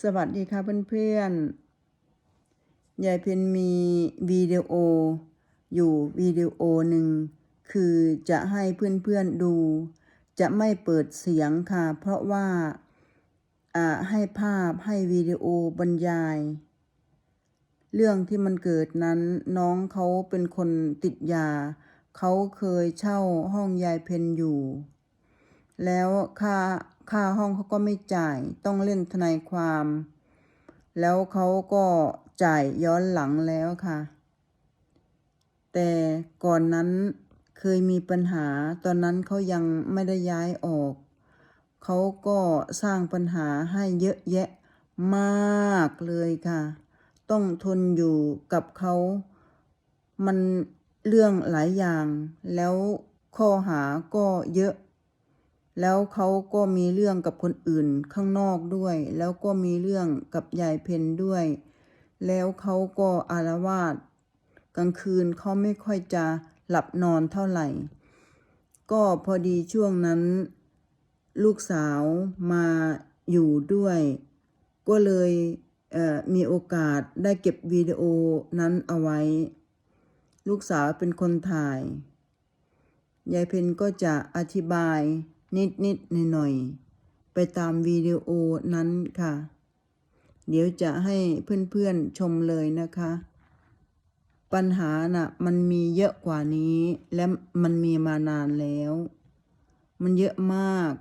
สวัสดีค่ะเพื่อนๆ ยายเพนมีวิดีโอ อยู่วิดีโอหนึ่ง คือจะให้เพื่อนๆดู จะไม่เปิดเสียงค่ะ เพราะว่าอ่าให้ภาพให้วิดีโอบรรยาย เรื่องที่มันเกิดนั้นน้องเขาเป็นคนติดยา เขาเคยเช่าห้องยายเพนอยู่ แล้วค่า ค่าห้องเขาก็ไม่จ่าย ต้องเล่นทนายความ แล้วเขาก็จ่ายย้อนหลังแล้วค่ะ แต่ก่อนนั้นเคยมีปัญหา ตอนนั้นเขายังไม่ได้ย้ายออก เขาก็สร้างปัญหาให้เยอะแยะมากเลยค่ะ ต้องทนอยู่กับเขา มันเรื่องหลายอย่าง แล้วข้อหาก็เยอะ แล้วเขาก็มีเรื่องกับคนอื่นข้างนอกด้วย แล้วก็มีเรื่องกับยายเพนด้วย แล้วเขาก็อารวาสกลางคืนเขาไม่ค่อยจะหลับนอนเท่าไหร่ ก็พอดีช่วงนั้น ลูกสาวมาอยู่ด้วย ก็เลยเมีโอกาสได้เก็บวิดีโอนั้นเอาไว้ ลูกสาวเป็นคนถ่าย ยายเพนก็จะอธิบาย นิดนิดหน่อยหน่อยๆไปตามวิดีโอนั้นค่ะ เดี๋ยวจะให้เพื่อนๆชมเลยนะคะ ปัญหาน่ะมันมีเยอะกว่านี้และมันมีมานานแล้ว มันเยอะมาก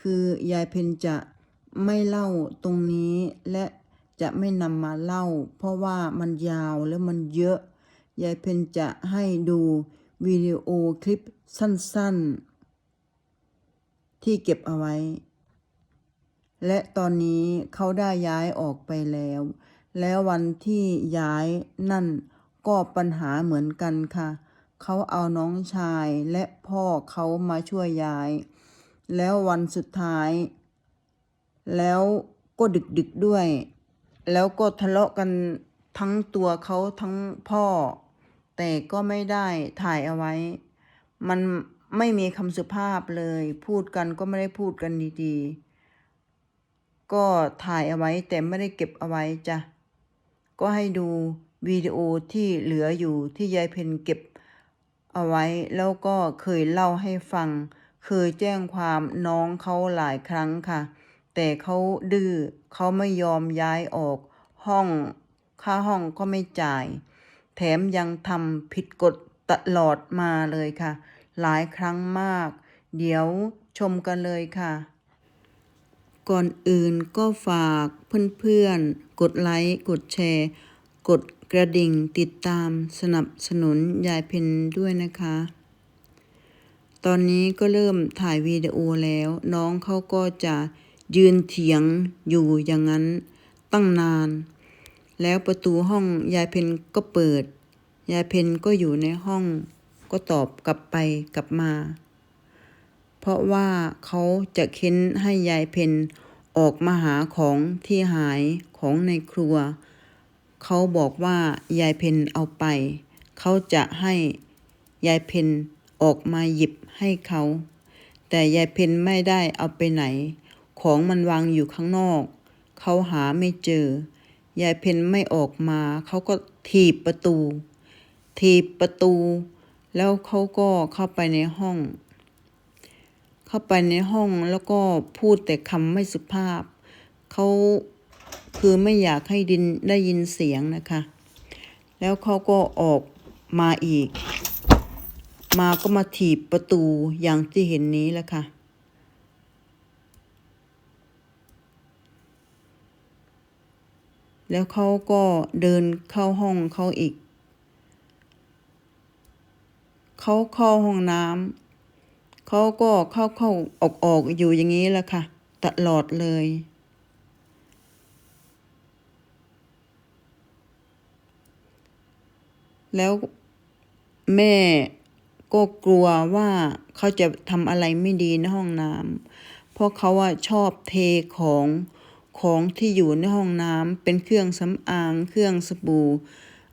คือยายเพนจะไม่เล่าตรงนี้และจะไม่นำมาเล่า เพราะว่ามันยาวแล้วมันเยอะ ยายเพนจะให้ดูวิดีโอคลิปสั้นๆ ที่เก็บเอาไว้ และตอนนี้เขาได้ย้ายออกไปแล้ว แล้ววันที่ย้ายนั่นก็ปัญหาเหมือนกันค่ะ เขาเอาน้องชายและพ่อเขามาช่วยย้าย แล้ววันสุดท้าย แล้วก็ดึกๆดด้วย แล้วก็ทะเลาะกันทั้งตัวเขาทั้งพ่อ แต่ก็ไม่ได้ถ่ายเอาไว้ มัน ไม่มีคำสุภาพเลย พูดกันก็ไม่ได้พูดกันดีๆ ก็ถ่ายเอาไว้แต่ไม่ได้เก็บเอาไว้จ้ะ ก็ให้ดูวิดีโอที่เหลืออยู่ที่ยายเพนเก็บเอาไว้ แล้วก็เคยเล่าให้ฟัง เคยแจ้งความน้องเขาหลายครั้งค่ะ แต่เขาดื้อเขาไม่ยอมย้ายออกห้องค่าห้องก็ไม่จ่าย แถมยังทำผิดกฎตลอดมาเลยค่ะ หลายครั้งมาก เดี๋ยวชมกันเลยค่ะ ก่อนอื่นก็ฝากเพื่อนๆ กดไลค์กดแชร์ กดกระดิ่งติดตามสนับสนุนยายเพนด้วยนะคะ ตอนนี้ก็เริ่มถ่ายวีดีโอแล้ว น้องเขาก็จะยืนเถียงอยู่อย่างนั้นตั้งนาน แล้วประตูห้องยายเพนก็เปิด ยายเพนก็อยู่ในห้อง ก็ตอบกลับไปกลับมา เพราะว่าเขาจะเค้นให้ยายเพนออกมาหาของที่หายของในครัว เขาบอกว่ายายเพนเอาไป เขาจะให้ยายเพนออกมาหยิบให้เขา แต่ยายเพนไม่ได้เอาไปไหน ของมันวางอยู่ข้างนอก เขาหาไม่เจอ ยายเพนไม่ออกมา เขาก็ถีบประตู ถีบประตู แล้วเขาก็เข้าไปในห้อง เข้าไปในห้องแล้วก็พูดแต่คำไม่สุภาพ เขาคือไม่อยากให้ดินได้ยินเสียงนะคะ แล้วเขาก็ออกมาอีก มาก็มาถีบประตูอย่างที่เห็นนี้แหละค่ะแล้วเขาก็เดินเข้าห้องเขาอีก เขาเข้าห้องน้ำเขาก็เข้าเข้าออกออกอยู่อย่างนี้แหละค่ะ ตลอดเลย แล้วแม่ก็กลัวว่าเขาจะทำอะไรไม่ดีในห้องน้ำเพราะเขาว่าชอบเทของของที่อยู่ในห้องน้ำเป็นเครื่องสำอาง เครื่องสบู่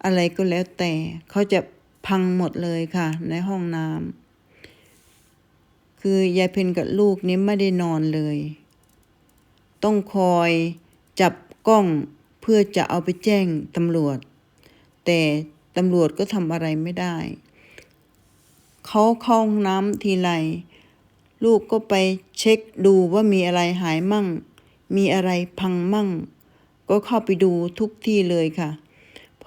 อะไรก็แล้วแต่เขาจะ พังหมดเลยค่ะ ในห้องน้ำคือยายเพนกับลูกนี้ไม่ได้นอนเลย ต้องคอยจับกล้องเพื่อจะเอาไปแจ้งตำรวจ แต่ตำรวจก็ทำอะไรไม่ได้ เขาเข้าห้องน้ำทีไรลูกก็ไปเช็คดูว่ามีอะไรหายมั่ง มีอะไรพังมั่ง ก็เข้าไปดูทุกที่เลยค่ะ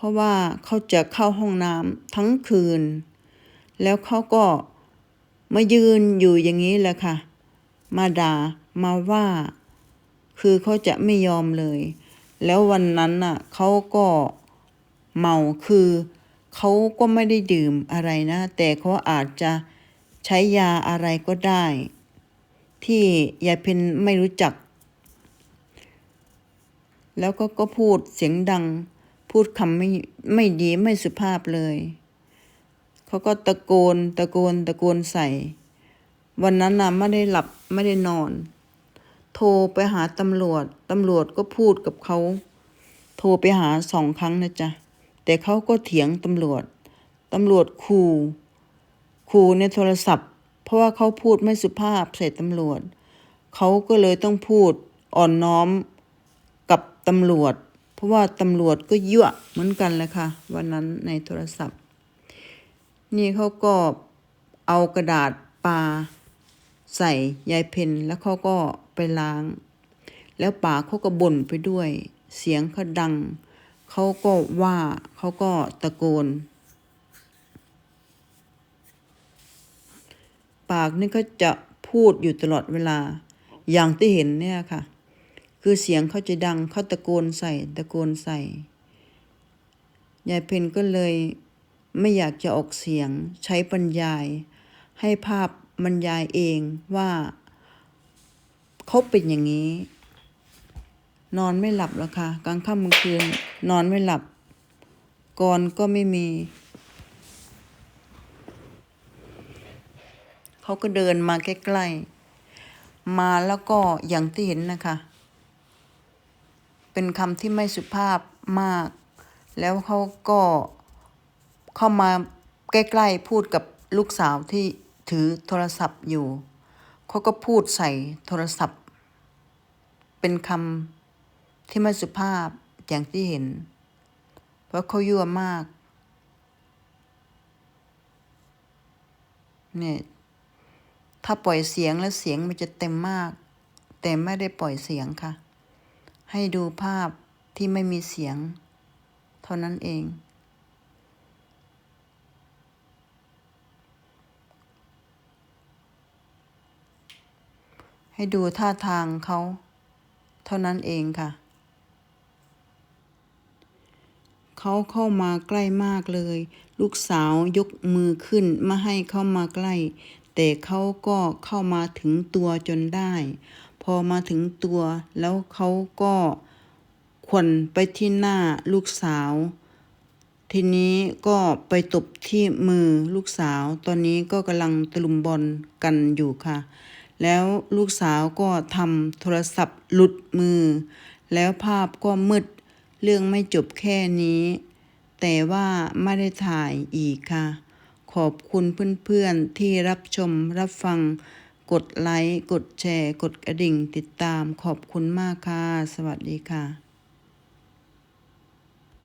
เพราะว่าเขาจะเข้าห้องน้ำทั้งคืน แล้วเขาก็มายืนอยู่อย่างนี้แหละค่ะ มาด่ามาว่า คือเขาจะไม่ยอมเลย แล้ววันนั้นน่ะเขาก็เมาคือเขาก็ไม่ได้ดื่มอะไรนะ แต่เขาอาจจะใช้ยาอะไรก็ได้ ที่ยายเพนไม่รู้จัก แล้วก็ก็พูดเสียงดัง พูดคำไม่ไม่ดีไม่สุภาพเลย เขาก็ตะโกนตะโกนตะโกนใส่ วันนั้นน่ะไม่ได้หลับไม่ได้นอน โทรไปหาตำรวจตำรวจก็พูดกับเขา โทรไปหาสองครั้งนะจ๊ะ แต่เขาก็เถียงตำรวจตำรวจขู่ขู่ในโทรศัพท์ เพราะว่าเขาพูดไม่สุภาพใส่ตำรวจ เขาก็เลยต้องพูดอ่อนน้อมกับตำรวจ ราะว่าตำรวจก็ยั่วเหมือนกันเลยค่ะ วันนั้นในโทรศัพท์ นี่เขาก็เอากระดาษปาใส่ยายเพนแล้วเขาก็ไปล้าง แล้วป่าเขาก็บ่นไปด้วย เสียงเขาดัง เขาก็ว่าเขาก็ตะโกน ปากนี่ก็จะพูดอยู่ตลอดเวลา อย่างที่เห็นเนี่ยค่ะ คือเสียงเขาจะดังเขาตะโกนใส่ตะโกนใส่ยายเพนก็เลยไม่อยากจะออกเสียงใช้บรรยาย ให้ภาพบรรยายเองว่าเขาเป็นอย่างนี้ นอนไม่หลับแล้วค่ะกลางค่ำกลางคืน นอนไม่หลับกรก็ไม่มี เขาก็เดินมาใกล้ๆมาแล้วก็อย่างที่เห็นนะคะ เป็นคำที่ไม่สุภาพมาก แล้วเขาก็เข้ามาใกล้ๆพูดกับลูกสาวที่ถือโทรศัพท์อยู่ เขาก็พูดใส่โทรศัพท์ เป็นคำที่ไม่สุภาพอย่างที่เห็น เพราะเขายั่วมาก เนี่ย ถ้าปล่อยเสียงแล้วเสียงมันจะเต็มมาก แต่ไม่ได้ปล่อยเสียงค่ะ ให้ดูภาพที่ไม่มีเสียง เท่านั้นเอง ให้ดูท่าทางเขา เท่านั้นเองค่ะ เขาเข้ามาใกล้มากเลย ลูกสาวยกมือขึ้นไม่ให้เข้ามาใกล้ แต่เขาก็เข้ามาถึงตัวจนได้ พอมาถึงตัว แล้วเขาก็ขวนไปที่หน้าลูกสาว ทีนี้ก็ไปตบที่มือลูกสาว ตอนนี้ก็กำลังตะลุมบอลกันอยู่ค่ะ แล้วลูกสาวก็ทำโทรศัพท์หลุดมือ แล้วภาพก็มืด เรื่องไม่จบแค่นี้ แต่ว่าไม่ได้ถ่ายอีกค่ะ ขอบคุณเพื่อนๆที่รับชมรับฟัง กดไลค์ กดแชร์ กดกระดิ่ง ติดตามขอบคุณมากค่ะ สวัสดีค่ะ